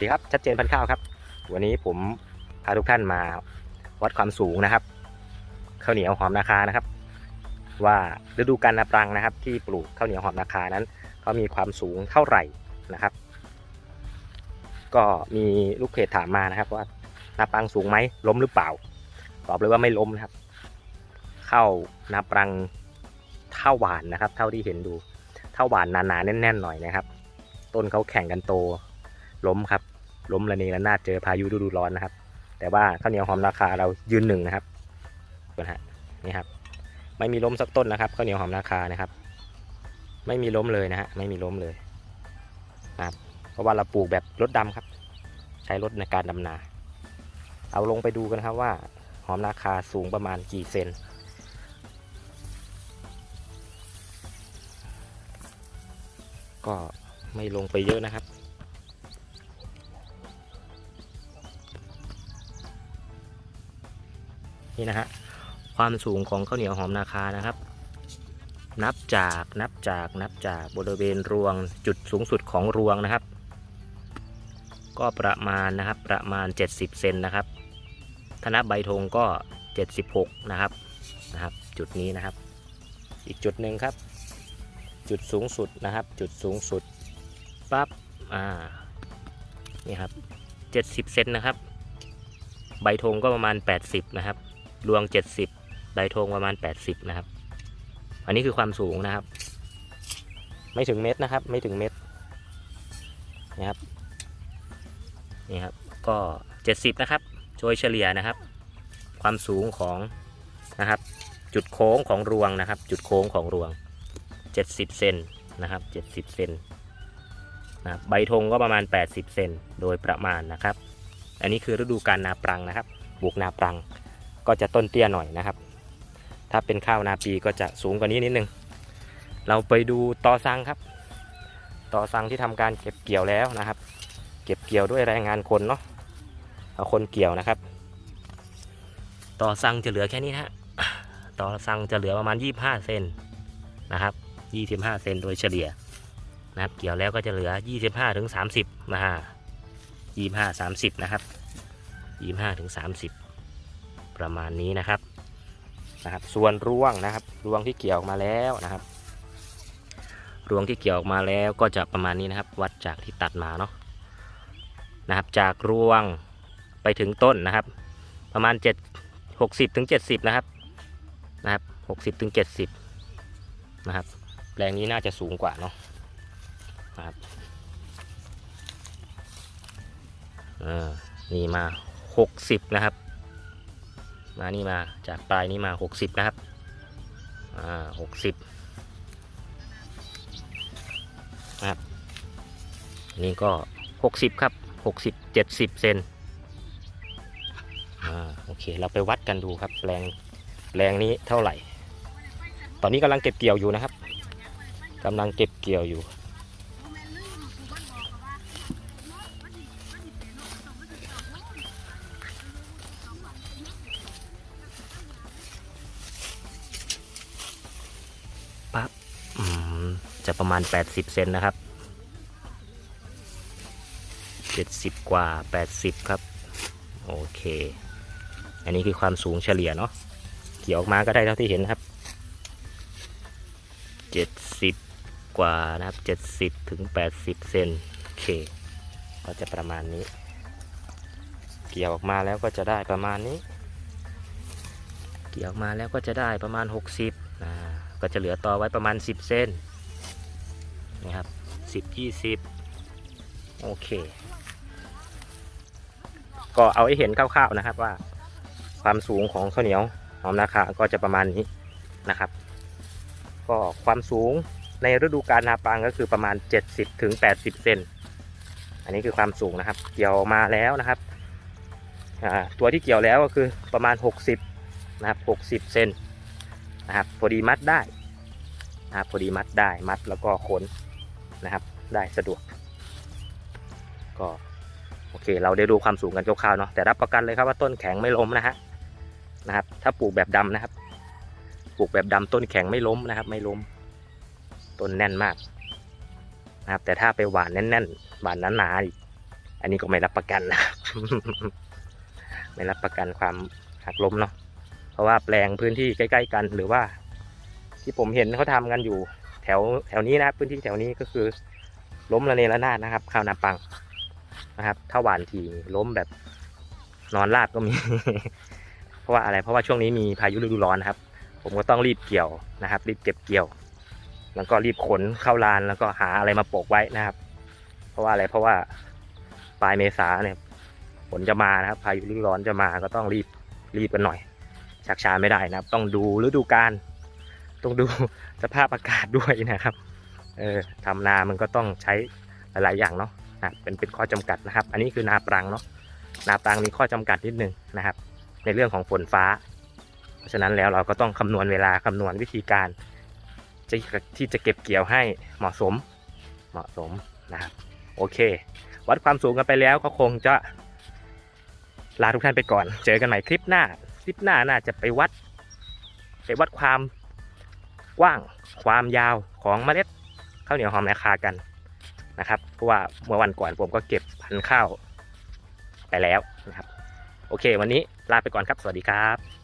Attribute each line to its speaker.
Speaker 1: สวัสดีครับ ชัดเจนพันข้าวครับ วันนี้ผมพาทุกท่านมาวัดความสูงนะครับข้าวเหนียวหอมนาคานะครับ ว่าฤดูกาลนาปรังนะครับ ที่ปลูกข้าวเหนียวหอมนาคานั้นเขามีความสูงเท่าไหร่นะครับ ก็มีลูกเพจถามมานะครับ ว่านาปรังสูงไหมล้มหรือเปล่า ตอบเลยว่าไม่ล้มนะครับ เข้านาปรังเท่าหวานนะครับ เท่าที่เห็นดูเท่าหวานหนาๆแน่นๆหน่อยนะครับ ต้นเขาแข่งกันโตล้มครับ ล้มระเนระนาดเจอพายุฤดูร้อนนะครับ แต่ว่าข้าวเหนียวหอมราคาเรายืนหนึ่งนะครับนะฮะนี่ครับ ไม่มีล้มสักต้นนะครับข้าวเหนียวหอมราคานะครับ ไม่มีล้มเลยนะฮะไม่มีล้มเลยครับเพราะว่าเราปลูกแบบรถดำครับ ใช้รถในการดำนา เอาลงไปดูกันครับว่าหอมราคาสูงประมาณกี่เซนก็ไม่ลงไปเยอะนะครับ นี่นะฮะความสูงของข้าวเหนียวหอมนาคานะครับ นับจากนับจากนับจากบริเวณรวงจุดสูงสุดของรวงนะครับ ก็ประมาณนะครับประมาณ 70 เซนนะครับถ้านับใบธงก็ 76 นะครับนะครับ จุดนี้นะครับ อีกจุดหนึ่งครับ จุดสูงสุดนะครับ จุดสูงสุดปั๊บอ่านี่ครับ 70 เซนนะครับ ใบธงก็ประมาณ 80 นะครับ รวง 70ใบธงประมาณ 80 นะครับ อันนี้คือความสูงนะครับ ไม่ถึงเมตรนะครับ ไม่ถึงเมตรนี่ครับนี่ครับ ก็ 70 นะครับโดยเฉลี่ยนะครับ ความสูงของนะครับ จุดโค้งของรวงนะครับ จุดโค้งของรวง 70เซนนะครับ70เซนนะครับใบธงก็ประมาณ 80 เซนโดยประมาณนะครับ อันนี้คือฤดูการนาปรังนะครับปลูกนาปรัง ก็จะต้นเตี้ยหน่อยนะครับ ถ้าเป็นข้าวนาปีก็จะสูงกว่านี้นิดนึง เราไปดูตอซังครับ ตอซังที่ทำการเก็บเกี่ยวแล้วนะครับ เก็บเกี่ยวด้วยแรงงานคนเนาะเอาคนเกี่ยวนะครับ ตอซังจะเหลือแค่นี้นะฮะตอซังจะเหลือประมาณ 25 เซนนะครับ 25 เซนโดยเฉลี่ยนะครับ เกี่ยวแล้วก็จะเหลือ 25ถึง30นะฮะยี่ห้าสามสิบนะครับยี่ห้าถึงสามสิบ ประมาณนี้นะครับนะครับ ส่วนรวงนะครับรวงที่เกี่ยวออกมาแล้วนะครับ รวงที่เกี่ยวออกมาแล้วก็จะประมาณนี้นะครับ วัดจากที่ตัดมาเนาะนะครับ จากรวงไปถึงต้นนะครับ ประมาณเจ็ดหกสิบถึงเจ็ดสิบนะครับนะครับหกสิบถึงเจ็ดสิบนะครับแปลงนี้น่าจะสูงกว่าเนาะนะครับอ่านี่มา 60 นะครับ มานี่มาจากปลายนี้มา 60 นะครับ อ่า60นะครับ นี่ก็ 60 ครับ 60 70 เซนอ่าโอเค เราไปวัดกันดูครับแปลงแปลงนี้เท่าไหร่ ตอนนี้กำลังเก็บเกี่ยวอยู่นะครับกำลังเก็บเกี่ยวอยู่ อืมจะประมาณ 80 เซนนะครับ 70 กว่า 80 ครับ โอเค อันนี้คือความสูงเฉลี่ยเนาะเกี่ยวออกมาก็ได้เท่าที่เห็นนะครับ 70 กว่านะครับ 70 ถึง 80 เซนโอเค ก็จะประมาณนี้ เกี่ยวออกมาแล้วก็จะได้ประมาณนี้ เกี่ยวออกมาแล้วก็จะได้ประมาณ 60นะ ก็จะเหลือต่อไว้ประมาณ 10 เส้นนะครับ 10 20 โอเค ก็เอาให้เห็นคร่าวๆนะครับว่า ความสูงของข้าวเหนียวหอมนาคาก็จะประมาณนี้นะครับ ก็ความสูงในฤดูกาลนาปังก็คือประมาณ 70ถึง80 เซน อันนี้คือความสูงนะครับ เกี่ยวมาแล้วนะครับ ตัวที่เกี่ยวแล้วก็คือประมาณ 60 นะครับ 60 เซน นะครับ พอดีมัดได้นะครับพอดีมัดได้มัดแล้วก็ขนนะครับ ได้สะดวก ก็โอเค เราได้ดูความสูงกันคร่าวๆเนาะแต่รับประกันเลยครับว่าต้นแข็งไม่ล้มนะฮะนะครับ ถ้าปลูกแบบดำนะครับ ปลูกแบบดำต้นแข็งไม่ล้มนะครับ ไม่ล้ม ต้นแน่นมากนะครับ แต่ถ้าไปหวานแน่นๆหวานหนาๆอีกอันนี้ก็ไม่รับประกันนะไม่รับประกันความหักล้มเนาะ เพราะว่าแปลงพื้นที่ใกล้ๆกัน หรือว่า ที่ผมเห็นเขาทำกันอยู่ แถวแถวนี้นะครับพื้นที่แถวนี้ก็คือ ล้มระเนระนาดนะครับ ข้าวนาปังนะครับ ถ้าหวานทีล้มแบบนอนราบก็มี เพราะว่าอะไรเพราะว่าช่วงนี้มีพายุฤดูร้อนนะครับ ผมก็ต้องรีบเกี่ยวนะครับ รีบเก็บเกี่ยว แล้วก็รีบขนเข้าลานแล้วก็หาอะไรมาโปกไว้นะครับ เพราะว่าอะไรเพราะว่าปลายเมษาเนี่ยฝนจะมานะครับ พายุฤดูร้อนจะมาก็ต้องรีบรีบกันหน่อย ชักช้าไม่ได้นะครับ ต้องดูฤดูกาลต้องดูสภาพอากาศด้วยนะครับเออทำนามันก็ต้องใช้หลาย ๆ อย่างเนาะนะเป็นเป็นข้อจำกัดนะครับ อันนี้คือนาปรังเนาะนาปรังมีข้อจำกัดนิดนึงนะครับ ในเรื่องของฝนฟ้า เพราะฉะนั้นแล้วเราก็ต้องคำนวณเวลาคำนวณวิธีการจะที่จะเก็บเกี่ยวให้เหมาะสมเหมาะสมนะครับโอเค วัดความสูงกันไปแล้วก็คงจะลาทุกท่านไปก่อน เจอกันใหม่คลิปหน้า คลิปหน้าน่าจะไปวัด ไปวัดความกว้างความยาวของเมล็ดข้าวเหนียวหอมนาคากันนะครับเพราะว่าเมื่อวันก่อนผมก็เก็บพันธุ์ข้าวไปแล้วนะครับ โอเค วันนี้ลาไปก่อนครับ สวัสดีครับ